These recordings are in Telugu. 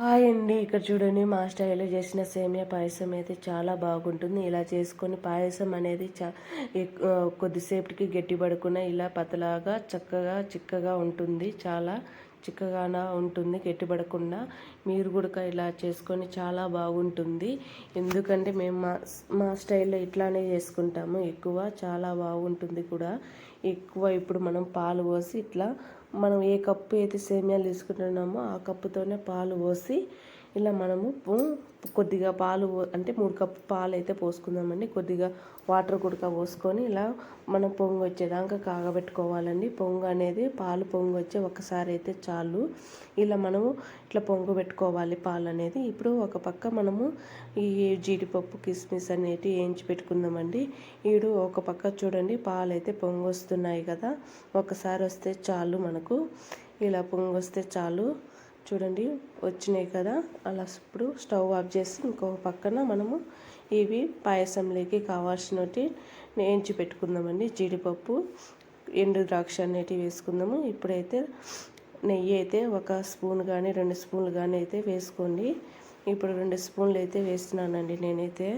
హాయ్ అండి. ఇక్కడ చూడండి మా స్టైల్లో చేసిన సేమియా పాయసం అయితే చాలా బాగుంటుంది. ఇలా చేసుకొని పాయసం అనేది చా కొద్దిసేపటికి గట్టిపడకుండా ఇలా పతలాగా చక్కగా చిక్కగా ఉంటుంది. చాలా చిక్కగానే ఉంటుంది గట్టిపడకుండా మీరు కూడా ఇలా చేసుకొని చాలా బాగుంటుంది. ఎందుకంటే మేము మా మా స్టైల్లో ఇట్లానే చేసుకుంటాము. ఎక్కువ చాలా బాగుంటుంది కూడా. ఎక్కువ ఇప్పుడు మనం పాలు పోసి ఇట్లా మనం ఏ కప్పు అయితే సేమియాలు తీసుకుంటున్నామో ఆ కప్పుతోనే పాలు పోసి ఇలా మనము కొద్దిగా పాలు అంటే మూడు కప్పు పాలు అయితే పోసుకుందామండి. కొద్దిగా వాటర్ కుడక పోసుకొని ఇలా మనం పొంగు వచ్చేదాకా కాగబెట్టుకోవాలండి. పొంగు అనేది పాలు పొంగు వచ్చే ఒకసారి అయితే చాలు. ఇలా మనము ఇట్లా పొంగు పెట్టుకోవాలి పాలు అనేది. ఇప్పుడు ఒక పక్క మనము ఈ జీడిపప్పు కిస్మిస్ అనేటివి వేయించి పెట్టుకుందామండి. ఈడు ఒక పక్క చూడండి పాలు అయితే పొంగు వస్తున్నాయి కదా. ఒకసారి వస్తే చాలు మనకు. ఇలా పొంగు వస్తే చాలు. చూడండి వచ్చినాయి కదా. అలా ఇప్పుడు స్టవ్ ఆఫ్ చేసి ఇంకో పక్కన మనము ఇవి పాయసంలోకి కావాల్సినవి వేయించి పెట్టుకుందామండి. జీడిపప్పు ఎండు ద్రాక్ష అనేటివి వేసుకుందాము. ఇప్పుడైతే నెయ్యి అయితే ఒక స్పూన్ కానీ రెండు స్పూన్లు కానీ అయితే వేసుకోండి. ఇప్పుడు రెండు స్పూన్లు అయితే వేస్తున్నానండి నేనైతే.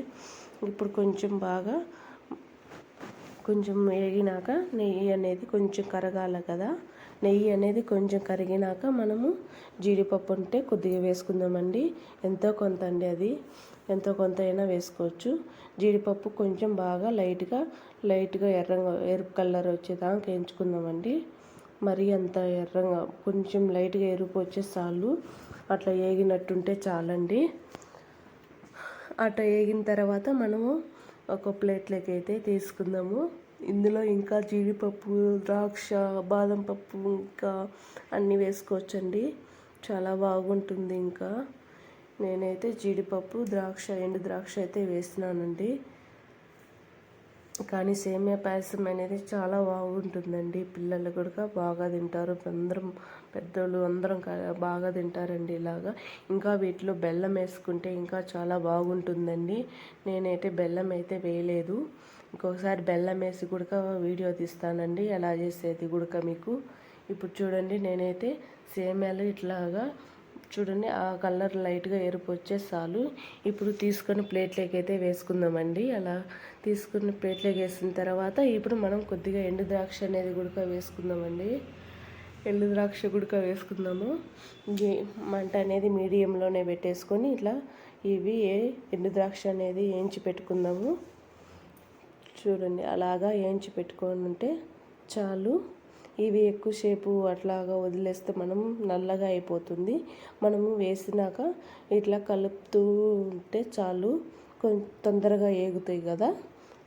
ఇప్పుడు కొంచెం బాగా కొంచెం వేగినాక నెయ్యి అనేది కొంచెం కరగాల కదా. నెయ్యి అనేది కొంచెం కరిగినాక మనము జీడిపప్పు ఉంటే కొద్దిగా వేసుకుందామండి. ఎంతో కొంత అండి అది. ఎంతో కొంత అయినా వేసుకోవచ్చు. జీడిపప్పు కొంచెం బాగా లైట్గా లైట్గా ఎర్రగా ఎరుపు కలర్ వచ్చేదాకా వేయించుకుందామండి. మరీ అంత ఎర్రగా కొంచెం లైట్గా ఎరుపు వచ్చే చాలు అట్లా వేగినట్టుంటే చాలండి. అట్లా వేగిన తర్వాత మనము ఒక ప్లేట్లోకి అయితే తీసుకుందాము. ఇందులో ఇంకా జీడిపప్పు ద్రాక్ష బాదం పప్పు ఇంకా అన్నీ వేసుకోవచ్చండి. చాలా బాగుంటుంది ఇంకా. నేనైతే జీడిపప్పు ద్రాక్ష ఎండు ద్రాక్ష అయితే వేసినానండి కానీ సేమియా పాయసం అనేది చాలా బాగుంటుందండి. పిల్లలు కూడా బాగా తింటారు. అందరం పెద్దోళ్ళు అందరం బాగా తింటారండి ఇలాగా. ఇంకా వీటిలో బెల్లం వేసుకుంటే ఇంకా చాలా బాగుంటుందండి. నేనైతే బెల్లం అయితే వేయలేదు. ఇంకొకసారి బెల్లం వేసి గుడక వీడియో తీస్తానండి. ఎలా చేసేది గుడక మీకు? ఇప్పుడు చూడండి నేనైతే సేమ్యాలు ఇట్లాగా చూడండి ఆ కలర్ లైట్గా ఎరుపు వచ్చే చాలు ఇప్పుడు తీసుకొని ప్లేట్లోకి అయితే వేసుకుందామండి. అలా తీసుకుని ప్లేట్లోకి వేసిన తర్వాత ఇప్పుడు మనం కొద్దిగా ఎండు ద్రాక్ష అనేది గుడక వేసుకుందామండి. ఎండు ద్రాక్ష గుడక వేసుకుందాము. మంట అనేది మీడియంలోనే పెట్టేసుకొని ఇట్లా ఇవి ఏ- ఎండు ద్రాక్ష అనేది వేయించి పెట్టుకుందాము. చూడండి అలాగా వేయించి పెట్టుకొని ఉంటే చాలు. ఇవి ఎక్కువసేపు అట్లాగా వదిలేస్తే మనం నల్లగా అయిపోతుంది. మనము వేసినాక ఇట్లా కలుపుతూ ఉంటే చాలు కొంచెం తొందరగా ఏగుతాయి కదా.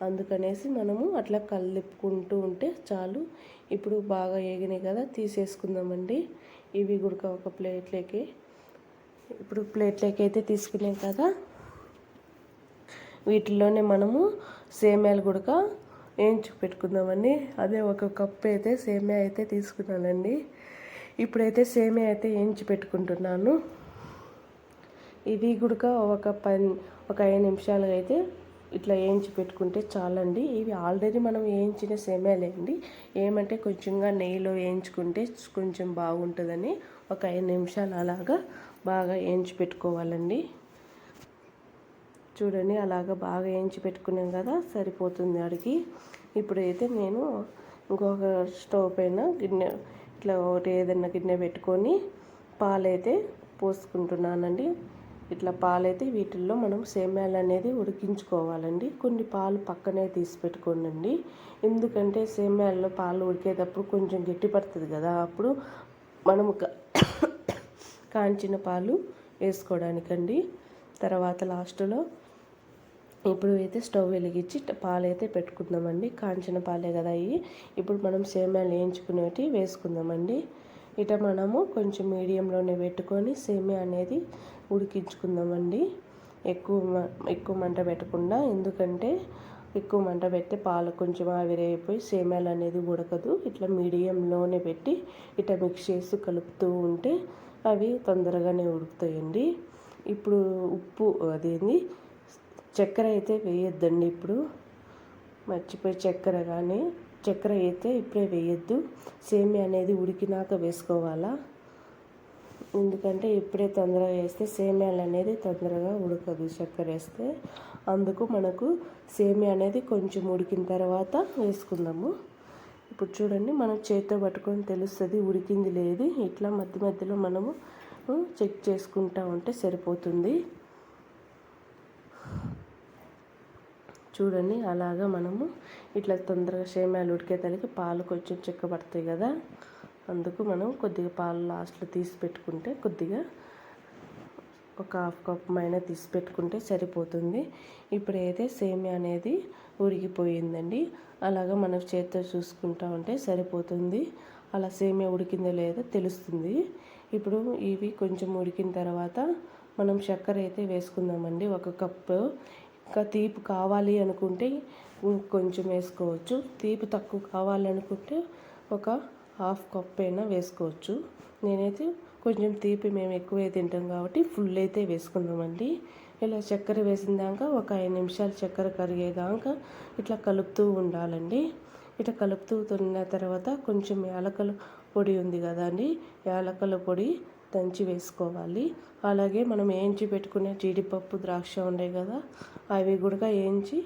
అందుకనేసి మనము అట్లా కలుపుకుంటూ ఉంటే చాలు. ఇప్పుడు బాగా ఏగినాయి కదా తీసేసుకుందామండి. ఇవి గుడక ఒక ప్లేట్లోకి. ఇప్పుడు ప్లేట్లోకి అయితే తీసుకున్నాం కదా. వీటిల్లోనే మనము సేమ్యాలు కూడా వేయించి పెట్టుకుందామండి అదే ఒక కప్పు అయితే సేమ్యా అయితే తీసుకున్నానండి. ఇప్పుడైతే సేమ్యా అయితే వేయించి పెట్టుకుంటున్నాను ఇవి కూడా ఒక పది ఒక ఐదు నిమిషాలు అయితే ఇట్లా వేయించి పెట్టుకుంటే చాలండి. ఇవి ఆల్రెడీ మనం వేయించిన సేమియాలే అండి. ఏమంటే కొంచెంగా నెయ్యిలో వేయించుకుంటే కొంచెం బాగుంటుందని ఒక ఐదు నిమిషాలు అలాగా బాగా వేయించి పెట్టుకోవాలండి. చూడండి అలాగ బాగా వేయించి పెట్టుకున్నాం కదా సరిపోతుంది అడిగి. ఇప్పుడైతే నేను ఇంకొక స్టవ్ పైన గిన్నె ఇట్లా ఒకటి ఏదైనా గిన్నె పెట్టుకొని పాలైతే పోసుకుంటున్నానండి. ఇట్లా పాలైతే వీటిల్లో మనం సేమ్యాలు అనేది ఉడికించుకోవాలండి. కొన్ని పాలు పక్కనే తీసి పెట్టుకోనండి. ఎందుకంటే సేమ్యాల్లో పాలు ఉడికేటప్పుడు కొంచెం గట్టి పడుతుంది కదా అప్పుడు మనము కాంచిన పాలు వేసుకోవడానికండి. తర్వాత లాస్ట్లో ఇప్పుడు అయితే స్టవ్ వెలిగించి పాలైతే పెట్టుకుందామండి. కాంచిన పాలే కదా ఇవి. ఇప్పుడు మనం సేమ్యాలు వేయించుకునేవి వేసుకుందామండి. ఇట మనము కొంచెం మీడియంలోనే పెట్టుకొని సేమ్యా అనేది ఉడికించుకుందామండి. ఎక్కువ ఎక్కువ మంట పెట్టకుండా ఎందుకంటే ఎక్కువ మంట పెడితే పాలు కొంచెం ఆవిరైపోయి సేమ్యాలు అనేది ఉడకదు. ఇట్లా మీడియంలోనే పెట్టి ఇట్లా మిక్స్ చేసి కలుపుతూ ఉంటే అవి తొందరగానే ఉడుకుతాయండి. ఇప్పుడు ఉప్పు అదేంది? చక్కెర అయితే వేయొద్దండి ఇప్పుడు. మర్చిపోయి చక్కెర కానీ చక్కెర అయితే ఇప్పుడే వేయొద్దు. సేమియా అనేది ఉడికినాక వేసుకోవాలా? ఎందుకంటే ఇప్పుడే తొందరగా వేస్తే సేమ్యాలు అనేది తొందరగా ఉడకదు చక్కెర వేస్తే. అందుకు మనకు సేమియా అనేది కొంచెం ఉడికిన తర్వాత వేసుకుందాము. ఇప్పుడు చూడండి మనం చేతితో పట్టుకొని తెలుస్తుంది ఉడికింది లేదు. ఇట్లా మధ్య మధ్యలో మనము చెక్ చేసుకుంటా ఉంటే సరిపోతుంది. చూడండి అలాగా మనము ఇట్లా తొందరగా సేమ్యాలు ఉడికేతలకి పాలు కొంచెం చిక్కబడతాయి కదా అందుకు మనం కొద్దిగా పాలు లాస్ట్లో తీసి పెట్టుకుంటే కొద్దిగా ఒక హాఫ్ కప్ మైన తీసి పెట్టుకుంటే సరిపోతుంది. ఇప్పుడైతే సేమియా అనేది ఉడికిపోయిందండి. అలాగా మనం చేతితో చూసుకుంటా ఉంటే సరిపోతుంది. అలా సేమియా ఉడికిందో లేదో తెలుస్తుంది. ఇప్పుడు ఇవి కొంచెం ఉడికిన తర్వాత మనం చక్కెర అయితే వేసుకుందామండి. ఒక కప్పు ఇంకా తీపి కావాలి అనుకుంటే కొంచెం వేసుకోవచ్చు. తీపి తక్కువ కావాలనుకుంటే ఒక హాఫ్ కప్ అయినా వేసుకోవచ్చు. నేనైతే కొంచెం తీపి మేము ఎక్కువే తింటాం కాబట్టి ఫుల్ అయితే వేసుకున్నామండి. ఇలా చక్కెర వేసిన దాకా ఒక ఐదు నిమిషాలు చక్కెర కరిగేదాకా ఇట్లా కలుపుతూ ఉండాలండి. ఇట్లా కలుపుతూ తిన్న తర్వాత కొంచెం యాలకల పొడి ఉంది కదా అండి యాలకల పొడి దంచి వేసుకోవాలి. అలాగే మనం వేయించి పెట్టుకునే జీడిపప్పు ద్రాక్ష ఉండే కదా అవి కూడా వేయించి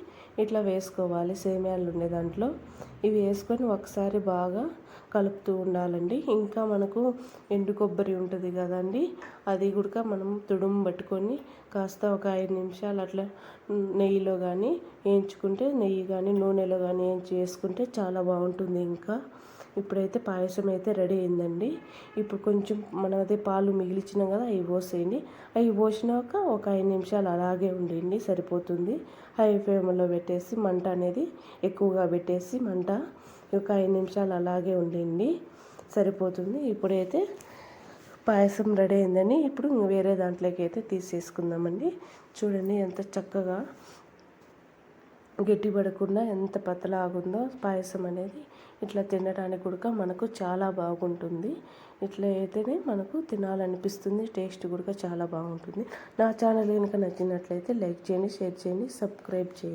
ఇట్లా వేసుకోవాలి. సేమ్యాలు ఉండే దాంట్లో. ఇవి వేసుకొని ఒకసారి బాగా కలుపుతూ ఉండాలండి. ఇంకా మనకు ఎండు కొబ్బరి ఉంటుంది కదండి అది కూడా మనం తుడుము పట్టుకొని కాస్త ఒక ఐదు నిమిషాలు అట్లా నెయ్యిలో కానీ వేయించుకుంటే నెయ్యి కానీ నూనెలో కానీ వేయించి వేసుకుంటే చాలా బాగుంటుంది ఇంకా. ఇప్పుడైతే పాయసం అయితే రెడీ అయిందండి. ఇప్పుడు కొంచెం మనం పాలు మిగిలిచ్చినాం కదా అవి పోసేయండి. అవి పోసినాక ఒక ఐదు నిమిషాలు అలాగే ఉండండి సరిపోతుంది. హై ఫ్లేమ్లో పెట్టేసి మంట అనేది ఎక్కువగా పెట్టేసి మంట ఒక ఐదు నిమిషాలు అలాగే ఉండండి సరిపోతుంది. ఇప్పుడైతే పాయసం రెడీ అయిందని ఇప్పుడు వేరే దాంట్లోకి అయితే తీసేసుకుందామండి. చూడండి ఎంత చక్కగా గట్టి పడకుండా ఎంత పతలాగుందో పాయసం అనేది ఇట్లా తినడానికి కూడా మనకు చాలా బాగుంటుంది. ఇట్లా అయితేనే మనకు తినాలనిపిస్తుంది టేస్ట్ కూడా చాలా బాగుంటుంది. నా ఛానల్ కనుక నచ్చినట్లయితే లైక్ చేయండి షేర్ చేయండి సబ్స్క్రైబ్ చేయండి.